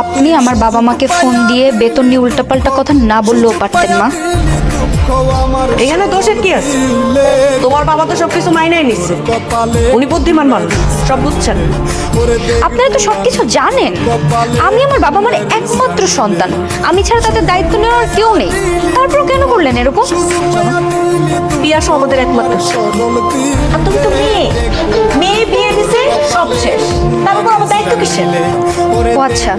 আপনি আমার বাবা মাকে ফোন দিয়ে বেতন নিয়ে উল্টাপাল্টা কথা না বললেও পারতেন মা। এখানে দোষের কি আছে? তোমার বাবা তো সবকিছু মাইনাই নিচ্ছে। উনি বুদ্ধিমান মানুষ সব বুঝছেন। আপনারা তো সবকিছু জানেন। আমি আমার বাবা মার একমাত্র সন্তান। আমি ছাড়া তাদের দায়িত্ব নেওয়ার কেউ নেই। তারপর কেন করলেন এরকম? পিয়া সহ আমাদের একমাত্র তুমি তো সব শেষ। তার উপর আমার দায়িত্ব কিসের? ও আচ্ছা।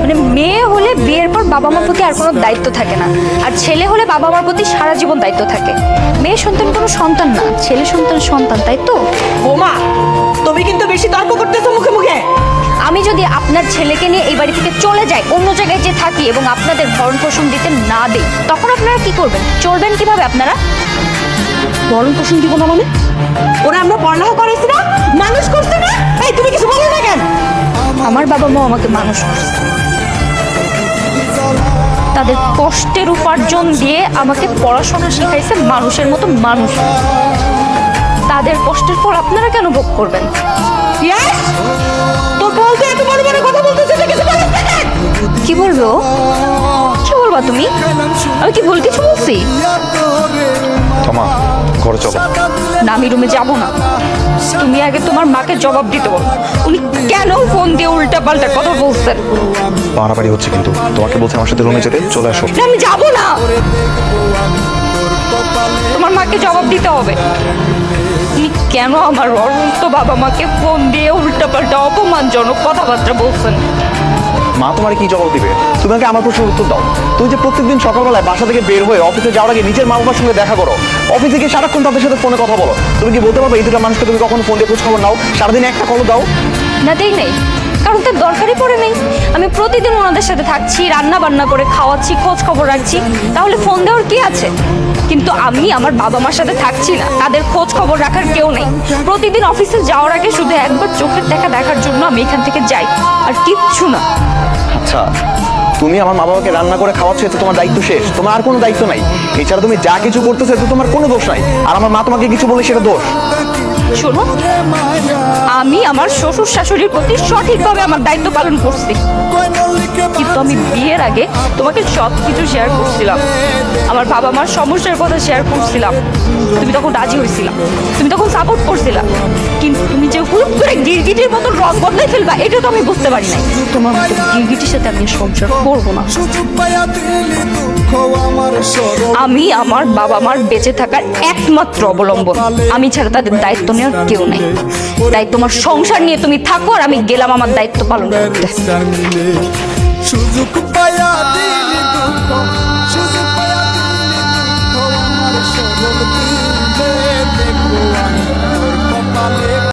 মানে মেয়ে হলে বিয়ের পর বাবা মার প্রতি আর কোনো দায়িত্ব থাকে না। আর ছেলে হলে বাবা মার প্রতি সারা জীবন দায়িত্ব থাকে। মেয়ে সন্তান কোনো সন্তান না ছেলে সন্তান সন্তান তাই তো? বোমা তুমি কিন্তু বেশি তর্ক করতেছো মুখে মুখে। আমি যদি আপনার ছেলেকে নিয়ে এই বাড়ি থেকে চলে যাই অন্য জায়গায় যে থাকি এবং আপনাদের ভরণ পোষণ দিতে না দেই তখন আপনারা কি করবেন? চলবেন কীভাবে আপনারা? ভরণ পোষণ দিব না মানে? ওরা আমরা পড়ালেখা করেছি না মানুষ করছে না? এই তুমি কিছু বলো না কেন? আমার বাবা মা আমাকে মানুষ করছে। তাদের কষ্টের উপার্জন দিয়ে আমাকে পড়াশোনা শিখাইছে মানুষের মতো মানুষ। তাদের কষ্টের পর আপনারা কেন ভোগ করবেন? তোর বলতে এত বড় বড় কথা? কি বলব কি বলবা তুমি? আমি কি ভুল কিছু বলছি? ঘরে চলো। না আমি রুমে যাব না। তুমি আগে তোমার মাকে জবাব দিতে বলো। উনি কেন ফোন দিয়ে উল্টা পাল্টা কথা বলছেন? পাড়াপাড়ি হচ্ছে কিন্তু। তোমাকে বলছে আমার সাথে রুমে যেতে। চলে আসো। না, আমি যাব না। তোমার মাকে জবাব দিতে হবে। তুমি কেন আমার অনন্ত বাবা মাকে ফোন দিয়ে উল্টা পাল্টা অপমানজনক কথাবার্তা বলছেন? মা তোমার কি জবাব দিবে? তুমি আগে আমার প্রশ্নের উত্তর দাও। তুমি যে প্রত্যেকদিন সকালবেলায় বাসা থেকে বের হয়ে অফিসে যাওয়ার আগে নিজের মা বাবার সঙ্গে দেখা করো। অফিসে গিয়ে সারাক্ষণ তাদের সাথে ফোনে কথা বলো। তুমি কি বলতে পারবে এই দুটো মানুষকে তুমি কখনো ফোন দিয়ে খোঁজ খবর নাও? সারাদিন একটা কল দাও। না দেই নেই। কারণ তার দরকারই পড়ে নেই। আমি প্রতিদিন ওনাদের সাথে থাকছি রান্না বান্না করে খাওয়াচ্ছি খোঁজ খবর রাখছি। তাহলে ফোন দেওয়ার কি আছে? কিন্তু আমি আমার বাবা মার সাথে থাকছি না। তাদের খোঁজ খবর রাখার কেউ নেই। প্রতিদিন অফিসে যাওয়ার আগে শুধু একবার চোখের দেখা দেখার জন্য আমি এখান থেকে যাই। আর কিচ্ছু না। আচ্ছা তুমি আমার মা বাবাকে রান্না করে খাওয়াচ্ছ, এতে তোমার দায়িত্ব শেষ। তোমার আর কোনো দায়িত্ব নাই। এছাড়া তুমি যা কিছু করতেছো, এতে তোমার কোনো দোষ নাই। আর আমার মা তোমাকে কিছু বলে সেটা দোষ। শোনো, আমি আমার শ্বশুর শাশুড়ির প্রতি সঠিকভাবে আমার দায়িত্ব পালন করছি। কিন্তু আমি বিয়ের আগে তোমাকে সব কিছু শেয়ার করছিলাম। আমার বাবা মার সমস্যার কথা শেয়ার করছিলাম। তুমি তখন রাজি হয়েছিলাম তুমি তখন সাপোর্ট করছিলাম কিন্তু গিরগিটির মতো রং বদলাই ফেলবা এটা তো আমি বুঝতে পারি নাই। তোমার মতো গিরগিটির সাথে আমি সংসার করব না। আমি আমার বাবা মার বেঁচে থাকার একমাত্র অবলম্বন। আমি ছাড়া তাদের দায়িত্ব নেওয়ার কেউ নেই। তাই তোমার সংসার নিয়ে তুমি থাকো আর আমি গেলাম আমার দায়িত্ব পালন করতে। সুযোগ